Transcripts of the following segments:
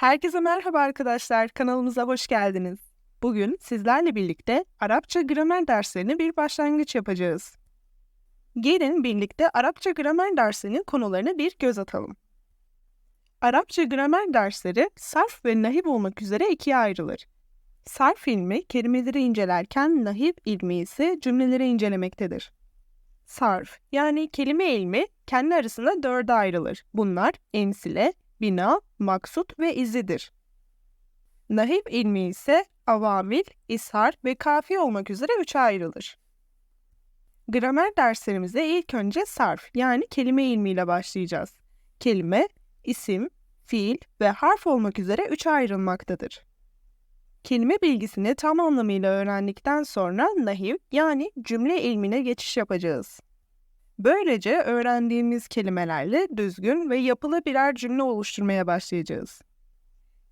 Herkese merhaba arkadaşlar, kanalımıza hoş geldiniz. Bugün sizlerle birlikte Arapça gramer derslerine bir başlangıç yapacağız. Gelin birlikte Arapça gramer derslerinin konularına bir göz atalım. Arapça gramer dersleri sarf ve nahiv olmak üzere ikiye ayrılır. Sarf ilmi kelimeleri incelerken nahiv ilmi ise cümleleri incelemektedir. Sarf yani kelime ilmi kendi arasında dörde ayrılır. Bunlar emsile, bina, maksut ve izidir. Nahiv ilmi ise avamil, ishar ve kafi olmak üzere üçe ayrılır. Gramer derslerimize ilk önce sarf yani kelime ilmiyle başlayacağız. Kelime, isim, fiil ve harf olmak üzere üçe ayrılmaktadır. Kelime bilgisini tam anlamıyla öğrendikten sonra nahiv yani cümle ilmine geçiş yapacağız. Böylece öğrendiğimiz kelimelerle düzgün ve yapılı birer cümle oluşturmaya başlayacağız.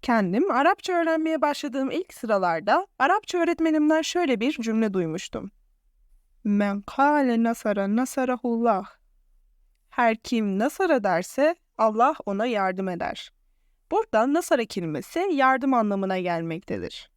Kendim Arapça öğrenmeye başladığım ilk sıralarda Arapça öğretmenimden şöyle bir cümle duymuştum. Men kâle nasara nasarahullah. Her kim nasara derse Allah ona yardım eder. Burada nasara kelimesi yardım anlamına gelmektedir.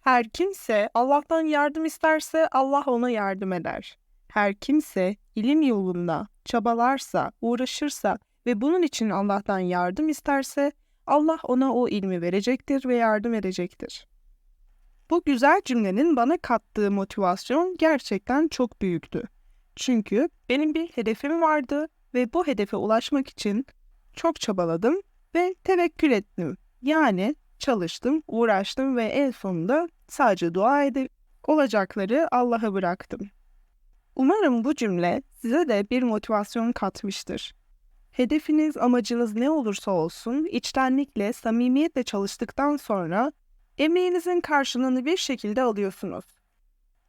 Her kimse Allah'tan yardım isterse Allah ona yardım eder. Her kimse ilim yolunda çabalarsa, uğraşırsa ve bunun için Allah'tan yardım isterse Allah ona o ilmi verecektir ve yardım edecektir. Bu güzel cümlenin bana kattığı motivasyon gerçekten çok büyüktü. Çünkü benim bir hedefim vardı ve bu hedefe ulaşmak için çok çabaladım ve tevekkül ettim. Yani çalıştım, uğraştım ve en sonunda sadece dua edip olacakları Allah'a bıraktım. Umarım bu cümle size de bir motivasyon katmıştır. Hedefiniz, amacınız ne olursa olsun içtenlikle, samimiyetle çalıştıktan sonra emeğinizin karşılığını bir şekilde alıyorsunuz.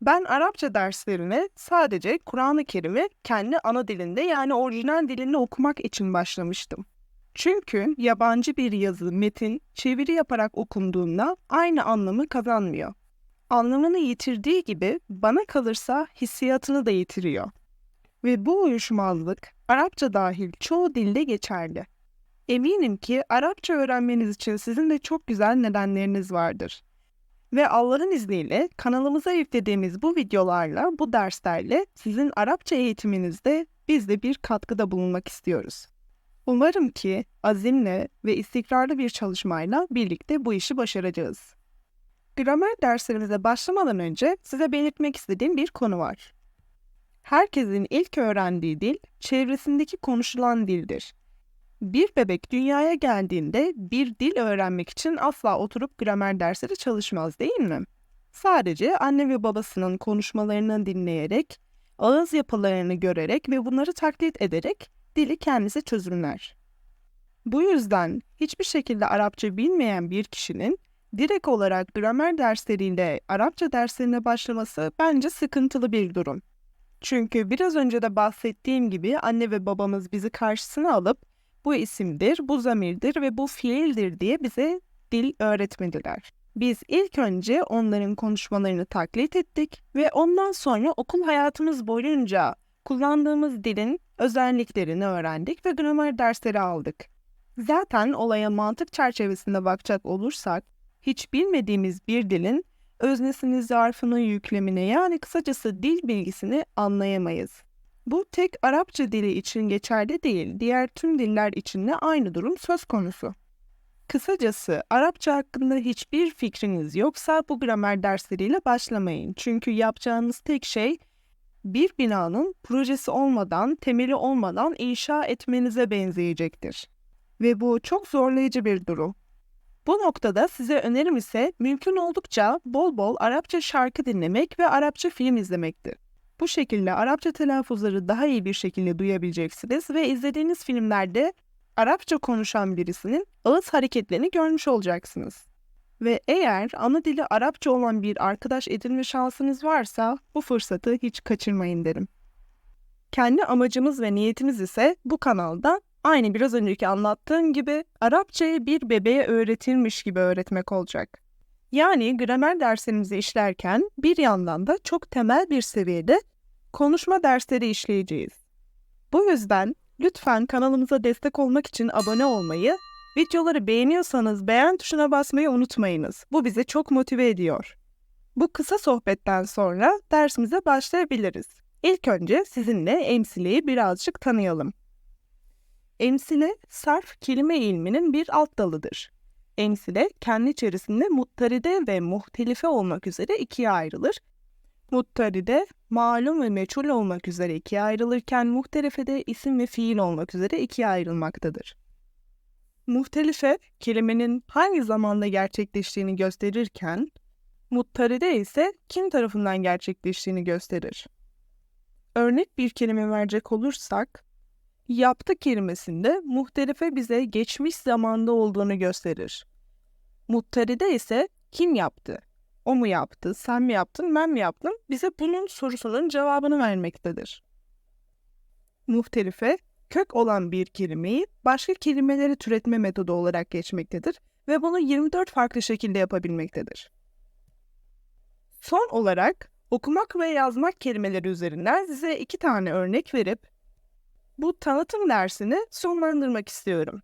Ben Arapça derslerine sadece Kur'an-ı Kerim'i kendi ana dilinde yani orijinal dilinde okumak için başlamıştım. Çünkü yabancı bir yazı, metin çeviri yaparak okunduğunda aynı anlamı kazanmıyor anlamını yitirdiği gibi bana kalırsa hissiyatını da yitiriyor. Ve bu uyuşmazlık Arapça dahil çoğu dilde geçerli. Eminim ki Arapça öğrenmeniz için sizin de çok güzel nedenleriniz vardır. Ve Allah'ın izniyle kanalımıza yüklediğimiz bu videolarla, bu derslerle sizin Arapça eğitiminizde biz de bir katkıda bulunmak istiyoruz. Umarım ki azimle ve istikrarlı bir çalışmayla birlikte bu işi başaracağız. Gramer derslerimize başlamadan önce size belirtmek istediğim bir konu var. Herkesin ilk öğrendiği dil çevresindeki konuşulan dildir. Bir bebek dünyaya geldiğinde bir dil öğrenmek için asla oturup gramer dersleri çalışmaz değil mi? Sadece anne ve babasının konuşmalarını dinleyerek, ağız yapılarını görerek ve bunları taklit ederek dili kendisi çözümler. Bu yüzden hiçbir şekilde Arapça bilmeyen bir kişinin direkt olarak gramer dersleriyle Arapça derslerine başlaması bence sıkıntılı bir durum. Çünkü biraz önce de bahsettiğim gibi anne ve babamız bizi karşısına alıp bu isimdir, bu zamirdir ve bu fiildir diye bize dil öğretmediler. Biz ilk önce onların konuşmalarını taklit ettik ve ondan sonra okul hayatımız boyunca kullandığımız dilin özelliklerini öğrendik ve gramer dersleri aldık. Zaten olaya mantık çerçevesinde bakacak olursak hiç bilmediğimiz bir dilin öznesini, zarfını, yüklemini yani kısacası dil bilgisini anlayamayız. Bu tek Arapça dili için geçerli değil, diğer tüm diller için de aynı durum söz konusu. Kısacası Arapça hakkında hiçbir fikriniz yoksa bu gramer dersleriyle başlamayın. Çünkü yapacağınız tek şey bir binanın projesi olmadan, temeli olmadan inşa etmenize benzeyecektir. Ve bu çok zorlayıcı bir durum. Bu noktada size önerim ise mümkün oldukça bol bol Arapça şarkı dinlemek ve Arapça film izlemektir. Bu şekilde Arapça telaffuzları daha iyi bir şekilde duyabileceksiniz ve izlediğiniz filmlerde Arapça konuşan birisinin ağız hareketlerini görmüş olacaksınız. Ve eğer ana dili Arapça olan bir arkadaş edinme şansınız varsa bu fırsatı hiç kaçırmayın derim. Kendi amacımız ve niyetimiz ise bu kanalda aynı biraz önceki anlattığım gibi Arapçayı bir bebeğe öğretilmiş gibi öğretmek olacak. Yani gramer derslerimizi işlerken bir yandan da çok temel bir seviyede konuşma dersleri işleyeceğiz. Bu yüzden lütfen kanalımıza destek olmak için abone olmayı Videoları beğeniyorsanız beğen tuşuna basmayı unutmayınız. Bu bizi çok motive ediyor. Bu kısa sohbetten sonra dersimize başlayabiliriz. İlk önce sizinle emsileyi birazcık tanıyalım. Emsile, sarf kelime ilminin bir alt dalıdır. Emsile, kendi içerisinde muttaride ve muhtelife olmak üzere ikiye ayrılır. Muttaride, malum ve meçhul olmak üzere ikiye ayrılırken muhtelifede isim ve fiil olmak üzere ikiye ayrılmaktadır. Muhtelife, kelimenin hangi zamanda gerçekleştiğini gösterirken, muttaride ise kim tarafından gerçekleştiğini gösterir. Örnek bir kelime verecek olursak, yaptı kelimesinde muhtelife bize geçmiş zamanda olduğunu gösterir. Muttaride ise kim yaptı? O mu yaptı, sen mi yaptın, ben mi yaptım? Bize bunun sorusunun cevabını vermektedir. Muhtelife, kök olan bir kelimeyi başka kelimeleri türetme metodu olarak geçmektedir ve bunu 24 farklı şekilde yapabilmektedir. Son olarak okumak ve yazmak kelimeleri üzerinden size iki tane örnek verip bu tanıtım dersini sonlandırmak istiyorum.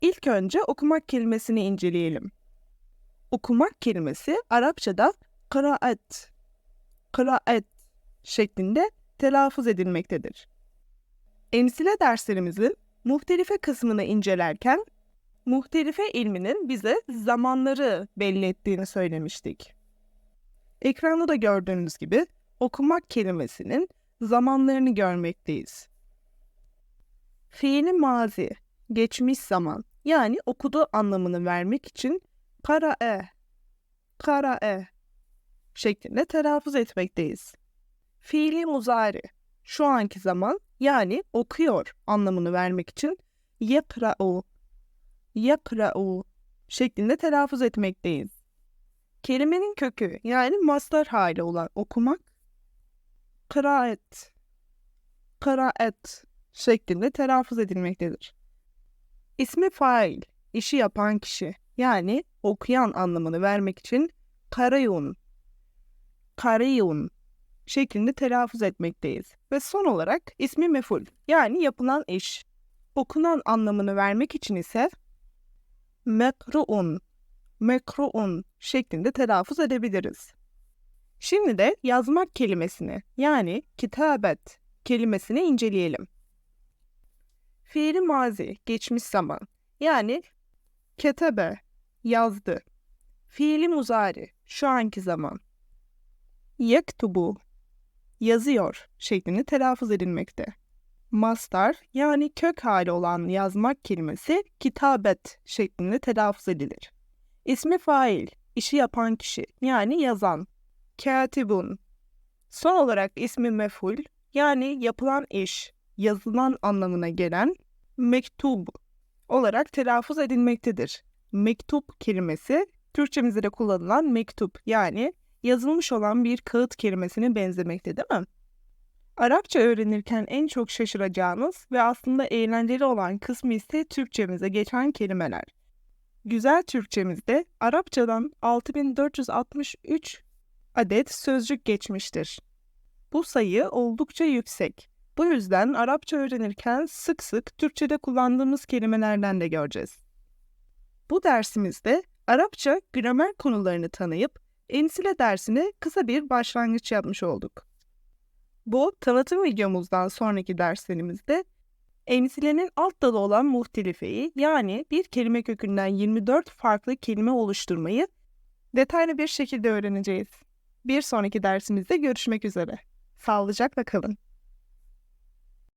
İlk önce okumak kelimesini inceleyelim. Okumak kelimesi Arapçada kıraat, kıraat şeklinde telaffuz edilmektedir. Emsile derslerimizin muhtelife kısmını incelerken muhtelife ilminin bize zamanları belli ettiğini söylemiştik. Ekranda da gördüğünüz gibi okumak kelimesinin zamanlarını görmekteyiz. Fiili mazi, geçmiş zaman yani okudu anlamını vermek için kara'e, kara'e şeklinde telaffuz etmekteyiz. Fiili muzari, şu anki zaman yani okuyor anlamını vermek için yekra'u, yekra'u şeklinde telaffuz etmekteyiz. Kelimenin kökü yani mastar hali olan okumak kıraet, kıraet şeklinde telaffuz edilmektedir. İsmi fail, işi yapan kişi yani okuyan anlamını vermek için karayun, karayun şeklinde telaffuz etmekteyiz. Ve son olarak ismi meful yani yapılan iş. Okunan anlamını vermek için ise mekruun, mekruun şeklinde telaffuz edebiliriz. Şimdi de yazmak kelimesini yani kitabet kelimesini inceleyelim. Fiili mazi, geçmiş zaman. Yani ketebe, yazdı. Fiili muzari, şu anki zaman. Yektubu, yazıyor şeklinde telaffuz edilmekte. Mastar yani kök hali olan yazmak kelimesi kitabet şeklinde telaffuz edilir. İsmi fail, işi yapan kişi yani yazan. Katibun. Son olarak ismi meful yani yapılan iş, yazılan anlamına gelen mektub olarak telaffuz edilmektedir. Mektup kelimesi Türkçemizde de kullanılan mektup yani yazılmış olan bir kağıt kelimesine benzemekte değil mi? Arapça öğrenirken en çok şaşıracağınız ve aslında eğlenceli olan kısmı ise Türkçemize geçen kelimeler. Güzel Türkçemizde Arapçadan 6463 adet sözcük geçmiştir. Bu sayı oldukça yüksek. Bu yüzden Arapça öğrenirken sık sık Türkçe'de kullandığımız kelimelerden de göreceğiz. Bu dersimizde Arapça gramer konularını tanıyıp emsile dersine kısa bir başlangıç yapmış olduk. Bu tanıtım videomuzdan sonraki derslerimizde emsilenin alt dalı olan muhtelifeyi yani bir kelime kökünden 24 farklı kelime oluşturmayı detaylı bir şekilde öğreneceğiz. Bir sonraki dersimizde görüşmek üzere. Sağlıcakla kalın.